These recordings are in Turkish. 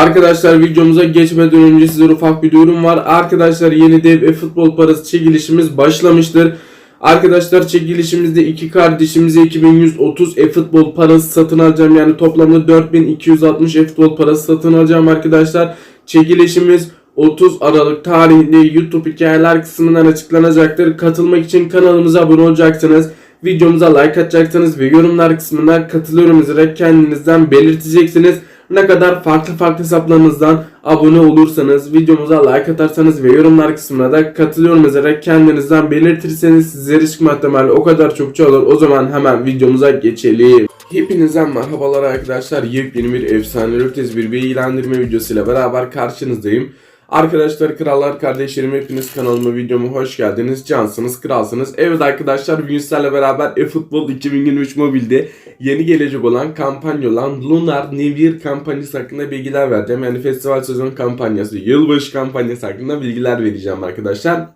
Arkadaşlar videomuza geçmeden önce size ufak bir duyurum var. Arkadaşlar yeni dev e futbol parası çekilişimiz başlamıştır. Arkadaşlar çekilişimizde iki kardeşimize 2130 e futbol parası satın alacağım. Yani toplamda 4260 e futbol parası satın alacağım arkadaşlar. Çekilişimiz 30 Aralık tarihinde YouTube hikayeler kısmından açıklanacaktır. Katılmak için kanalımıza abone olacaksınız. Videomuza like atacaksınız ve yorumlar kısmına katılıyorum yazarak kendinizden belirteceksiniz. Ne kadar farklı farklı hesaplarınızdan abone olursanız, videomuza like atarsanız ve yorumlar kısmına da katılıyorum yazarak kendinizden belirtirseniz sizlere çıkma ihtimali o kadar çokça olur. O zaman hemen videomuza geçelim. Hepinize merhabalar arkadaşlar. Yepyeni bir efsane ötesi bir bilgilendirme videosuyla beraber karşınızdayım. Arkadaşlar krallar kardeşlerim hepiniz kanalıma videoma hoş geldiniz. Cansınız kralsınız. Evet arkadaşlar bugün sizlerle beraber eFootball 2023 mobilde yeni gelecek olan kampanya olan Lunar New Year kampanyası hakkında bilgiler vereceğim. Yani festival sezon kampanyası, yılbaşı kampanyası hakkında bilgiler vereceğim arkadaşlar.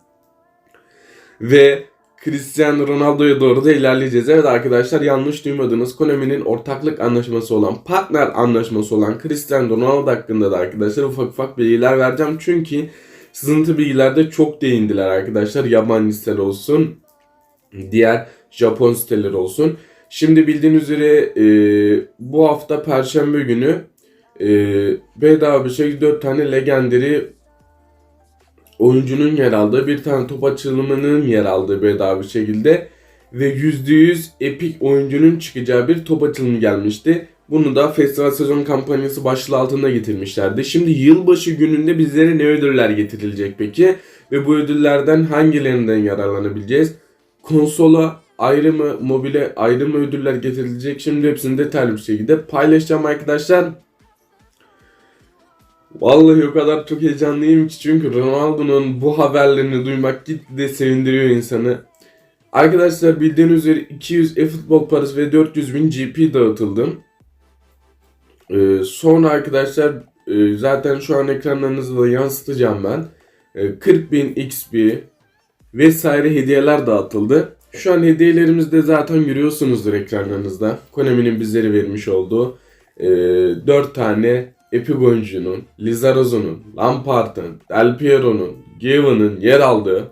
Ve Cristiano Ronaldo'ya doğru da ilerleyeceğiz. Evet arkadaşlar yanlış duymadınız. Konami'nin ortaklık anlaşması olan, partner anlaşması olan Cristiano Ronaldo hakkında da arkadaşlar ufak ufak bilgiler vereceğim. Çünkü sızıntı bilgilerde çok değindiler arkadaşlar. Yabancı siteler olsun, diğer Japon siteleri olsun. Şimdi bildiğiniz üzere e, bu hafta Perşembe günü e, bedava bir şekilde 4 tane legendary oyuncunun yer aldığı bir tane top açılımının yer aldığı bedava şekilde ve %100 epik oyuncunun çıkacağı bir top açılımı gelmişti. Bunu da festival sezon kampanyası başlığı altında getirmişlerdi. Şimdi yılbaşı gününde bizlere ne ödüller getirilecek peki? Ve bu ödüllerden hangilerinden yararlanabileceğiz? Konsola ayrı mı, mobile ayrı mı ödüller getirilecek? Şimdi hepsini detaylı bir şekilde paylaşacağım arkadaşlar. Vallahi o kadar çok heyecanlıyım ki çünkü Ronaldo'nun bu haberlerini duymak gitgide sevindiriyor insanı. Arkadaşlar bildiğiniz üzere 200 e-futbol parası ve 400 bin GP dağıtıldı. Ee, sonra arkadaşlar e, zaten şu an ekranlarınızda da yansıtacağım ben. E, 40 bin XP vesaire hediyeler dağıtıldı. Şu an hediyelerimizde zaten görüyorsunuzdur ekranlarınızda. Konami'nin bizlere vermiş olduğu e, 4 tane Epic oyuncunun, Lizarazo'nun, Lampard'ın, Del Piero'nun, Given'ın yer aldığı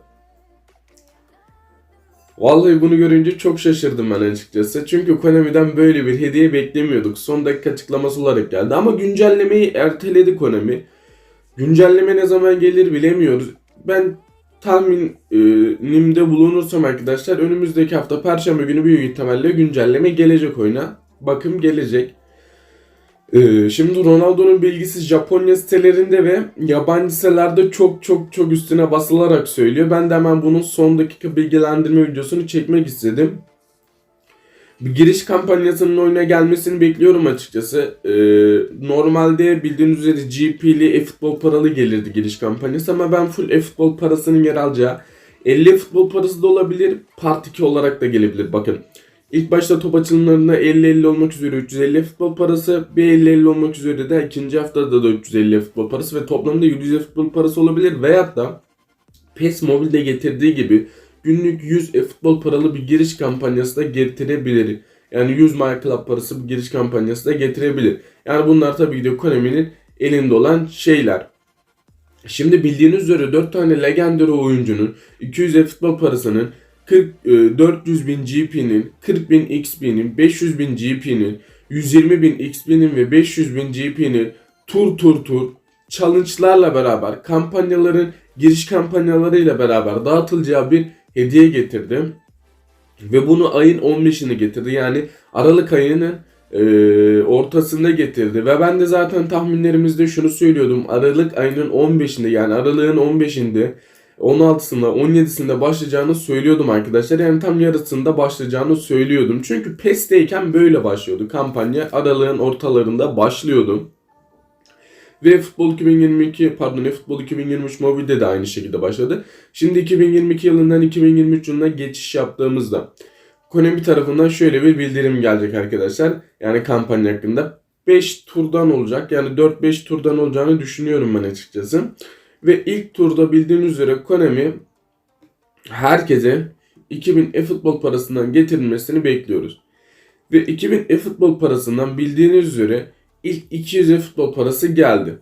Vallahi bunu görünce çok şaşırdım ben açıkçası. Çünkü Konami'den böyle bir hediye beklemiyorduk. Son dakika açıklaması olarak geldi. Ama güncellemeyi erteledi Konami. Güncelleme ne zaman gelir bilemiyoruz. Ben tahminimde bulunursam arkadaşlar önümüzdeki hafta Perşembe günü büyük ihtimalle güncelleme gelecek oyuna. Bakım gelecek. Ee, şimdi Ronaldo'nun bilgisi Japonya sitelerinde ve yabancı sitelerde çok çok çok üstüne basılarak söylüyor. Ben de hemen bunun son dakika bilgilendirme videosunu çekmek istedim. Bir giriş kampanyasının oyuna gelmesini bekliyorum açıkçası. Ee, normalde bildiğiniz üzere GP'li e-futbol paralı gelirdi giriş kampanyası ama ben full e-futbol parasının yer alacağı 50 futbol parası da olabilir, part 2 olarak da gelebilir. Bakın İlk başta top açılımlarında 50-50 olmak üzere 350 futbol parası, bir 50-50 olmak üzere de ikinci haftada da 350 futbol parası ve toplamda 700 futbol parası olabilir. Veyahut da PES Mobile'de getirdiği gibi günlük 100 futbol paralı bir giriş kampanyası da getirebilir. Yani 100 My Club parası bir giriş kampanyası da getirebilir. Yani bunlar tabii ki de Konami'nin elinde olan şeyler. Şimdi bildiğiniz üzere 4 tane legendary oyuncunun 200 futbol parasının 40, e, 400 bin GP'nin, 40 bin XP'nin, 500 bin GP'nin, 120 bin XP'nin ve 500 bin GP'nin tur tur tur challenge'larla beraber kampanyaların giriş kampanyalarıyla beraber dağıtılacağı bir hediye getirdim. Ve bunu ayın 15'ini getirdi. Yani Aralık ayının e, ortasında getirdi. Ve ben de zaten tahminlerimizde şunu söylüyordum. Aralık ayının 15'inde yani Aralık'ın 15'inde 16'sında 17'sinde başlayacağını söylüyordum arkadaşlar. Yani tam yarısında başlayacağını söylüyordum. Çünkü PES'teyken böyle başlıyordu. Kampanya aralığın ortalarında başlıyordu. Ve Futbol 2022 pardon Futbol 2023 mobilde de aynı şekilde başladı. Şimdi 2022 yılından 2023 yılına geçiş yaptığımızda Konami tarafından şöyle bir bildirim gelecek arkadaşlar. Yani kampanya hakkında 5 turdan olacak. Yani 4-5 turdan olacağını düşünüyorum ben açıkçası. Ve ilk turda bildiğiniz üzere Konami herkese 2000 e-futbol parasından getirilmesini bekliyoruz. Ve 2000 e-futbol parasından bildiğiniz üzere ilk 200 futbol parası geldi.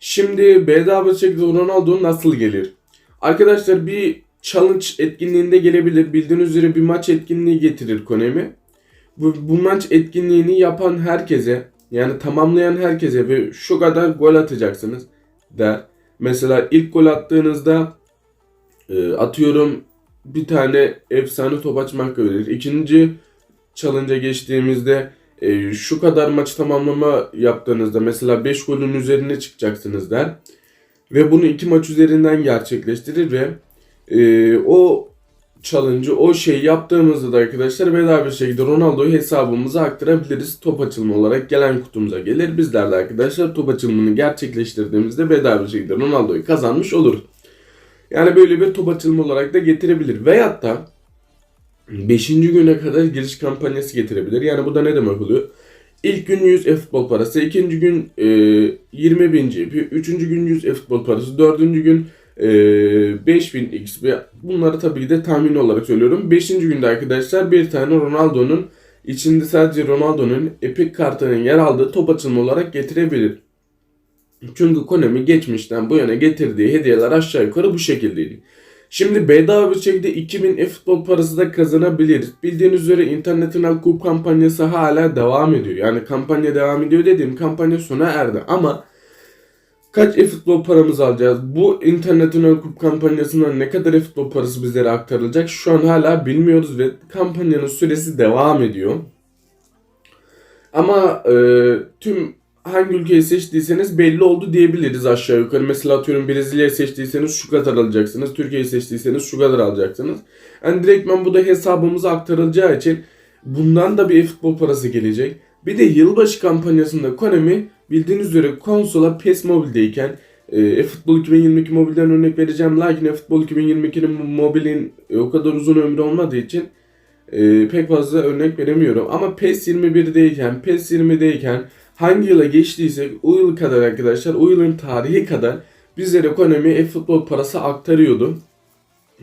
Şimdi bedava şekilde Ronaldo nasıl gelir? Arkadaşlar bir challenge etkinliğinde gelebilir. Bildiğiniz üzere bir maç etkinliği getirir Konami. Bu, bu maç etkinliğini yapan herkese yani tamamlayan herkese ve şu kadar gol atacaksınız der. Mesela ilk gol attığınızda e, atıyorum bir tane efsane top açmak verir. İkinci challenge'a geçtiğimizde e, şu kadar maç tamamlama yaptığınızda mesela 5 golün üzerine çıkacaksınız der. Ve bunu iki maç üzerinden gerçekleştirir ve e, o challenge'ı o şeyi yaptığımızda da arkadaşlar bedava bir şekilde Ronaldo'yu hesabımıza aktarabiliriz. Top açılımı olarak gelen kutumuza gelir. Bizler de arkadaşlar top açılımını gerçekleştirdiğimizde bedava bir şekilde Ronaldo'yu kazanmış oluruz. Yani böyle bir top açılımı olarak da getirebilir. Veyahut da 5. güne kadar giriş kampanyası getirebilir. Yani bu da ne demek oluyor? İlk gün 100 e-futbol parası, ikinci gün e, 20 bin GP, üçüncü gün 100 e-futbol parası, dördüncü gün e, 5000 XP. Bunları tabii ki de tahmin olarak söylüyorum. Beşinci günde arkadaşlar bir tane Ronaldo'nun içinde sadece Ronaldo'nun Epic kartının yer aldığı top açılımı olarak getirebilir. Çünkü Konami geçmişten bu yana getirdiği hediyeler aşağı yukarı bu şekildeydi. Şimdi bedava bir şekilde 2000 e-futbol parası da kazanabiliriz. Bildiğiniz üzere International Cup kampanyası hala devam ediyor. Yani kampanya devam ediyor dediğim kampanya sona erdi ama kaç e-futbol paramız alacağız? Bu International Cup kampanyasından ne kadar e-futbol parası bizlere aktarılacak? Şu an hala bilmiyoruz ve kampanyanın süresi devam ediyor. Ama e, tüm hangi ülkeyi seçtiyseniz belli oldu diyebiliriz aşağı yukarı. Mesela atıyorum Brezilya'yı seçtiyseniz şu kadar alacaksınız. Türkiye'yi seçtiyseniz şu kadar alacaksınız. Yani direktmen bu da hesabımıza aktarılacağı için bundan da bir e-futbol parası gelecek. Bir de yılbaşı kampanyasında Konami bildiğiniz üzere konsola PES Mobile'deyken e, eFootball 2022 mobilden örnek vereceğim. Lakin eFootball 2022'nin mobilin e, o kadar uzun ömrü olmadığı için e, pek fazla örnek veremiyorum. Ama PES 21'deyken, PES 20'deyken hangi yıla geçtiysek o yıl kadar arkadaşlar o yılın tarihi kadar bizlere Konami e-futbol parası aktarıyordu.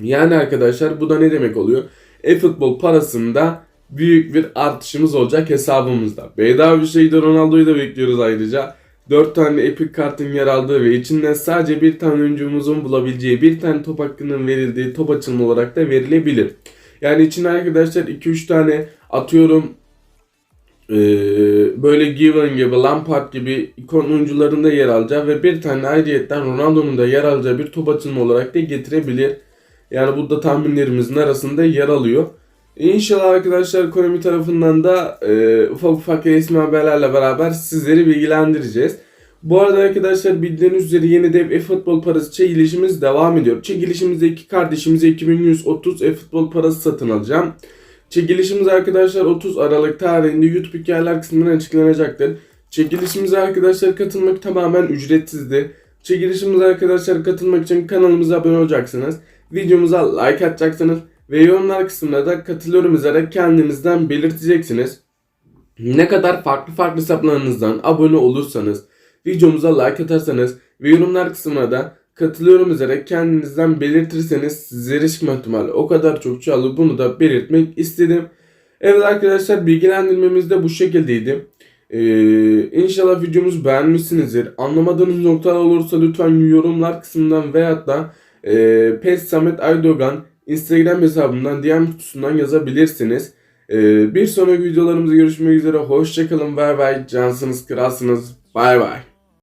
Yani arkadaşlar bu da ne demek oluyor? E-futbol parasında büyük bir artışımız olacak hesabımızda. Bedava bir şey de Ronaldo'yu da bekliyoruz ayrıca. 4 tane Epic kartın yer aldığı ve içinden sadece bir tane oyuncumuzun bulabileceği bir tane top hakkının verildiği top açılımı olarak da verilebilir. Yani içine arkadaşlar 2-3 tane atıyorum ee, böyle Given gibi, Lampard gibi ikon oyuncularında yer alacağı ve bir tane ayrıyetten Ronaldo'nun da yer alacağı bir top açılımı olarak da getirebilir. Yani burada tahminlerimizin arasında yer alıyor. İnşallah arkadaşlar Konami tarafından da e, ufak ufak resmi haberlerle beraber sizleri bilgilendireceğiz. Bu arada arkadaşlar bildiğiniz üzere yeni dev e-futbol parası çekilişimiz devam ediyor. Çekilişimizde iki kardeşimize 2130 e-futbol parası satın alacağım. Çekilişimiz arkadaşlar 30 Aralık tarihinde YouTube hikayeler kısmından açıklanacaktır. Çekilişimize arkadaşlar katılmak tamamen ücretsizdi. Çekilişimize arkadaşlar katılmak için kanalımıza abone olacaksınız. Videomuza like atacaksınız. Ve yorumlar kısmında da katılıyorum yazarak kendinizden belirteceksiniz. Ne kadar farklı farklı hesaplarınızdan abone olursanız, videomuza like atarsanız ve yorumlar kısmına da katılıyorum yazarak kendinizden belirtirseniz sizlere çıkma ihtimali o kadar çok çoğalır. Bunu da belirtmek istedim. Evet arkadaşlar bilgilendirmemiz de bu şekildeydi. Ee, inşallah videomuzu beğenmişsinizdir. Anlamadığınız noktalar olursa lütfen yorumlar kısmından veyahut da e, Pes Samet Aydogan Instagram hesabından DM kutusundan yazabilirsiniz. Ee, bir sonraki videolarımızda görüşmek üzere. Hoşçakalın. Bay bay. Cansınız, kralsınız. Bay bay.